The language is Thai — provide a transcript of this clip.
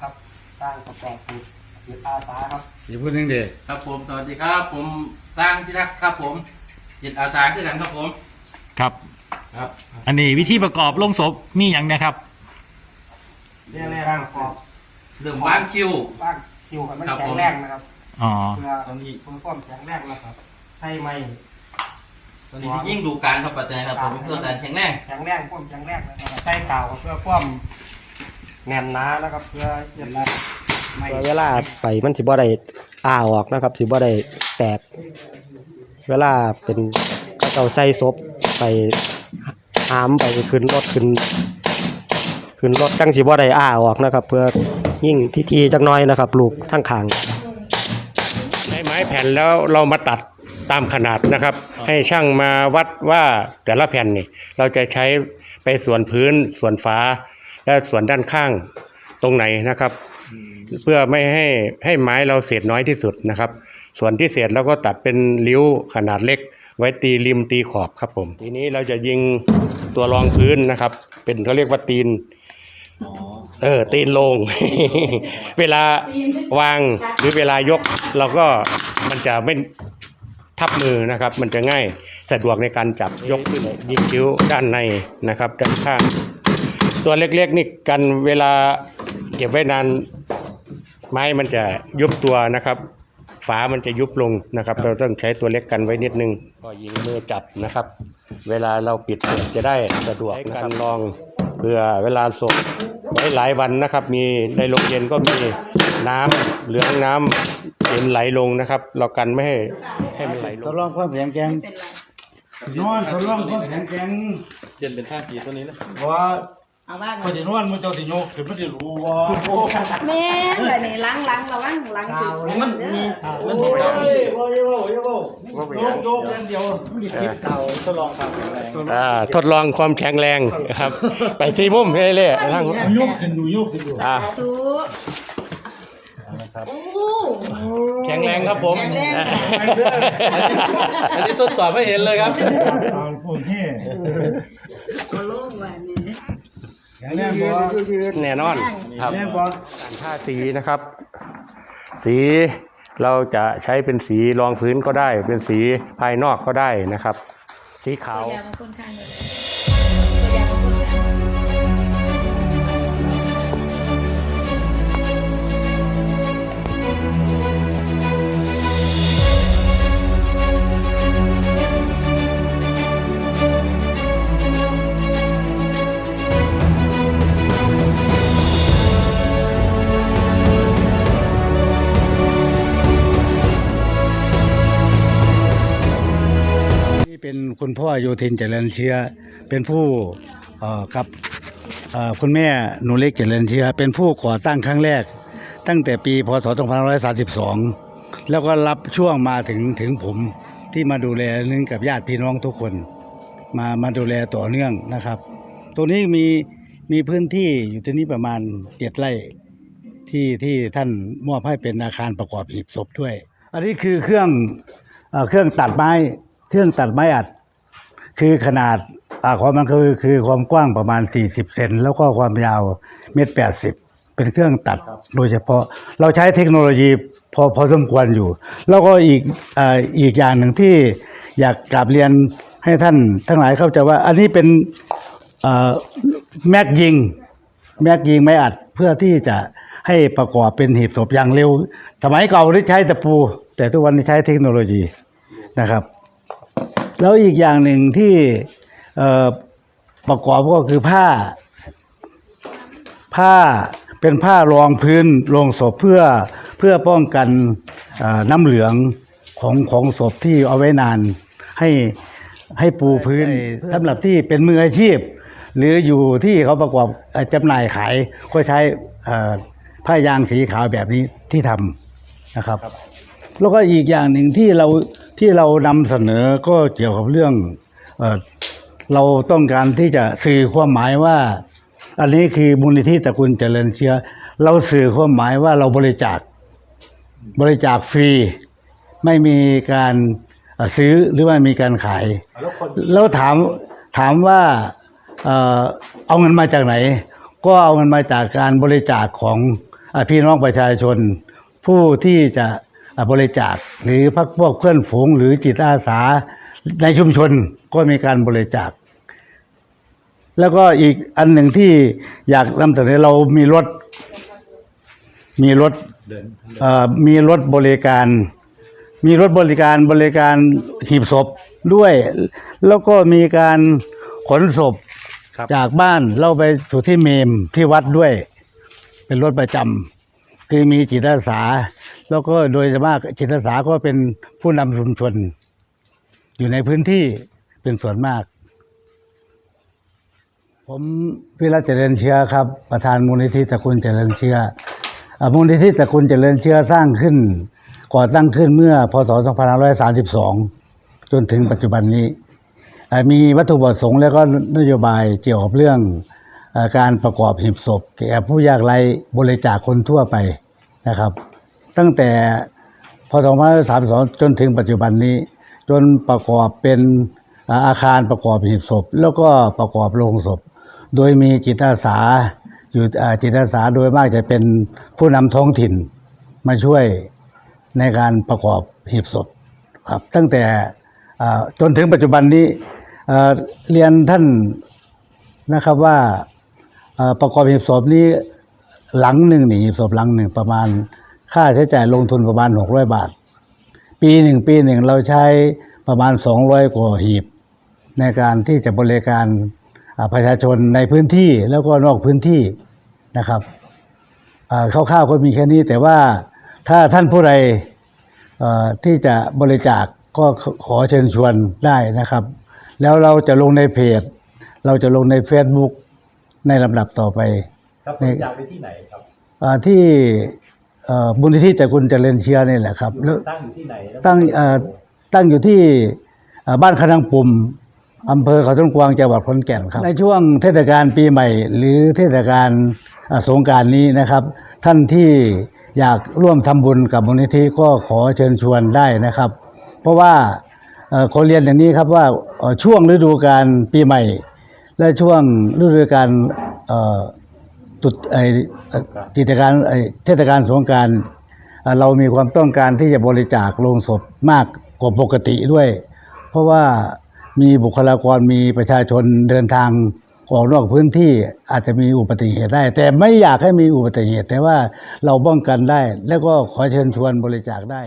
ครับ สร้างประกอบจิตจิตอาสาครับ อย่าพูดนึงเด็กครับผมสวัสดีครับ ผมสร้างพิทักษ์ครับผม จิตอาสาคือกันครับผมครับ ครับอันนี้วิธีประกอบลงศพมีอย่างนะครับ เรียกร่างประกอบเรื่องวางคิว ร่างคิวให้มันครับแข็ผงม แรงนะครับอ๋อ เพื่อตอนนี้ เพื่อความแข็งแรงนะครับให้ไม่ ตอนนี้ที่ยิ่งดูการครับปัจจัยครับผมเพื่อการแข็งแรง แข็งแรงความแข็งแรงนะครับใช้กาวเพื่อความ แน่นหนานะครับเพื่อเย็นไม่เวลาไฟมันสิบ่ได้อ้าออกนะครับ สิบ่ได้แตก เวลาเป็นก็เอาใส่ศพไปหามไปขึ้นรถขึ้นขึ้นรถจังสิบ่ได้อ้าออกนะครับ เพื่อยิ่งที่ทีจักหน้อยนะครับ ลูกทั้งคางใช้ไม้แผ่นแล้วเรามาตัดตามขนาดนะครับ ให้ช่างมาวัดว่าแต่ละแผ่นนี่เราจะใช้ไปส่วนพื้นส่วนฝา และส่วนด้านข้างตรงไหนนะครับ เพื่อไม่ให้ให้ไม้เราเศษน้อยที่สุดนะครับ ส่วนที่เศษเราก็ตัดเป็นริ้วขนาดเล็ก ไว้ตีริมตีขอบครับผม ทีนี้เราจะยิงตัวรองพื้นนะครับ เป็นเขาเรียกว่าตีนเออตีนลง เวลาวางหรือเวลายก เราก็มันจะไม่ทับมือนะครับ มันจะง่ายสะดวกในการจับยกขึ้นยิงคิ้วด้านในนะครับด้านข้าง ตัวเล็กๆนี่กันเวลาเก็บไว้นานไม้มันจะยุบตัวนะครับ ฝามันจะยุบลงนะครับ เราต้องใช้ตัวเล็กกันไว้นิดนึงก็ยิงมือจับนะครับ เวลาเราปิดเปิดจะได้สะดวกนะครับลองเพื่อเวลาส่งไว้หลายวันนะครับ มีในโรงเย็นก็มีน้ำเหลืองน้ำเย็นไหลลงนะครับ เรากันไม่ให้ให้มันไหลลทงดลองความแข็งแกร่งนอนทดลองความแข็งแกร่งเย็นเป็นท่าสีตัวนี้นะเพราะว่า เอาบ้างพอจะนอนมันเจ้าสิโยกขึ้นมันสิรู้ว่าแม่แบบนี้ล้างล้างระวังล้างถึงมันเด้มีอมันมีโอ้การยโอ้ยโอ้ยโอ้ยโยกโยกอย่างเดียวมันสิคิดเก่าทดลองความแข็งแรงอ่าทดลองความแข็งแรงครับ ไปที่มุมเรื่อยๆทั้งโยกขึ้นดูโยกขึ้นดูอ่าตูอู้แข็งแรงครับผมแข็งแรงอันนี้ทดสอบให้เห็นเลยครับตอนพวกนี้ก็โล่งว่านี่ แข็งแรงบ่แน่นอนครับแรงบ่การท่าสีนะครับ สีเราจะใช้เป็นสีรองพื้นก็ได้ เป็นสีภายนอกก็ได้นะครับ สีขาวตัวยามันค่อนข้างเลยตัวยามันค่อนข้าง พ่อโยธินเจริญเชื้อ เป็นผู้กับคุณแม่หนูเล็กเจริญเชื้อ เป็นผู้ก่อตั้งครั้งแรก ตั้งแต่ปีพศ 2532 แล้วก็รับช่วงมาถึงถึงผมที่มาดูแลเรื่องกับญาติพี่น้องทุกคน มามาดูแลต่อเนื่องนะครับตรงนี้มีมีพื้นที่อยู่ที่นี่ประมาณเจ็ดไร่ที่ที่ท่านมอบให้เป็นอาคารประกอบหีบศพด้วย อันนี้คือเครื่องอเครื่องตัดไม้ เครื่องตัดไม้อัด คือขนาดความมันคือคือความกว้างประมาณ 40 เซนแล้วก็ความยาวเมตรแปดสิบเป็นเครื่องตัดโดยเฉพาะเราใช้เทคโนโลยีพอพอสมควรอยู่ แล้วก็อีกอ่าอีกอย่างหนึ่งที่อยากกลับเรียนให้ท่านทั้งหลายเข้าใจว่า อันนี้เป็นแม็กยิง แม็กยิงไม้อัดเพื่อที่จะให้ประกอบเป็นหีบศพอย่างเร็วสมัยเก่าได้ใช้ตะปู แต่ทุกวันนี้ใช้เทคโนโลยีนะครับ แล้วอีกอย่างหนึ่งที่เอ่อประกอบก็คือผ้า ผ้าเป็นผ้ารองพื้นลงศพเพื่อเพื่อป้องกันเอ่อน้ำเหลืองของของศพที่เอาไว้นานให้ให้ปูพื้นสำหรับที่เป็นมืออาชีพ หรืออยู่ที่เขาประกอบเอ่อจำหน่ายขายก็ใช้เอ่อผ้ายางสีขาวแบบนี้ที่ทำนะครับ แล้วก็อีกอย่างหนึ่งที่เรา ที่เรานำเสนอก็เกี่ยวกับเรื่องเออเราต้องการที่จะสื่อความหมายว่า อันนี้คือมูลนิธิตระกูลเจริญเชื้อ เราสื่อความหมายว่าเราบริจาคบริจาคฟรี ไม่มีการเอ่อซื้อหรือว่ามีการขาย แล้วถามถามว่าเอ่อเอาเงินมาจากไหน ก็เอาเงินมาจากการบริจาคของอ่าพี่น้องประชาชน ผู้ที่จะ บริจาค หรือพักพวกเพื่อนฝูงหรือจิตอาสาในชุมชนก็มีการบริจาค แล้วก็อีกอันหนึ่งที่อยากนำเสนอเรามีรถ มีรถเอ่อมีรถบริการ มีรถบริการบริการหีบศพด้วย แล้วก็มีการขนศพครับจากบ้านเราไปสู่ที่เมมที่วัดด้วย เป็นรถประจำคือมีจิตอาสา แล้วก็โดยมากจิตอาสาก็เป็นผู้นำชุมชน อยู่ในพื้นที่เป็นส่วนมาก ผมพิรัตเจริญเชื้อครับ ประธานมูลนิธิตระกูลเจริญเชื้ออมูลนิธิตระกูลเจริญเชื้อสร้างขึ้น ก่อตั้งขึ้นเมื่อพศ 2532 จนถึงปัจจุบันนี้ มีวัตถุประสงค์แล้วก็นโยบายเกี่ยวกับเรื่องอการประกอบหีบศพแก่ผู้ยากไร้บริจาคคนทั่วไปนะครับ ตั้งแต่พศ2532 จนถึงปัจจุบันนี้ จนประกอบเป็นอาคารประกอบหีบศพ แล้วก็ประกอบโลงศพ โดยมีจิตอาสาอยู่จิตอาสาโดยมากจะเป็นผู้นำท้องถิ่นมาช่วยในการประกอบหีบศพครับ ตั้งแต่จนถึงปัจจุบันนี้เรียนท่านนะครับว่าประกอบหีบศพนี้หลังหนึ่งนี่หีบศพหลังหนึ่งประมาณ ค่าใช้จ่ายลงทุนประมาณ 600 บาท ปีหนึ่งปีหนึ่งเราใช้ประมาณ 200 กว่าหีบ ในการที่จะบริการอ่าประชาชนในพื้นที่แล้วก็นอกพื้นที่นะครับอ่าคร่าวๆก็มีแค่นี้แต่ว่าถ้าท่านผู้ใดเอ่อที่จะบริจาคก็ขอเชิญชวนได้นะครับ แล้วเราจะลงในเพจ เราจะลงใน Facebook ในลำดับต่อไปครับในจากไปที่ไหนครับอ่าที่ เอ่อมูลนิธิจากคุณเจริญเชียร์นี่แหละครับแล้วตั้งอยู่ที่ไหนแล้วตั้งเอ่อตั้งอยู่ที่เอ่อบ้านคณังปุ่มอำเภอเขาต้นกวางจังหวัดขอนแก่นครับ ในช่วงเทศกาลปีใหม่ หรือเทศกาลอ่าสงกรารนี้นะครับ ท่านที่อยากร่วมทำบุญกับมูลนิธิก็ขอเชิญชวนได้นะครับ เพราะว่าเอ่อขอเรียนอย่างนี้ครับว่าเอ่อช่วงฤดูกาลปีใหม่ และช่วงฤดูกาลเอ่อ ตรุดไอเอ่อกิจการไอเทศกาลสงกรารอ่าเรามีความต้องการที่จะบริจาคโลงศพมากกว่าปกติด้วย เพราะว่ามีบุคลากรมีประชาชนเดินทางออกนอกพื้นที่อาจจะมีอุบัติเหตุได้ แต่ไม่อยากให้มีอุบัติเหตุ แต่ว่าเราป้องกันได้ แล้วก็ขอเชิญชวนบริจาคได้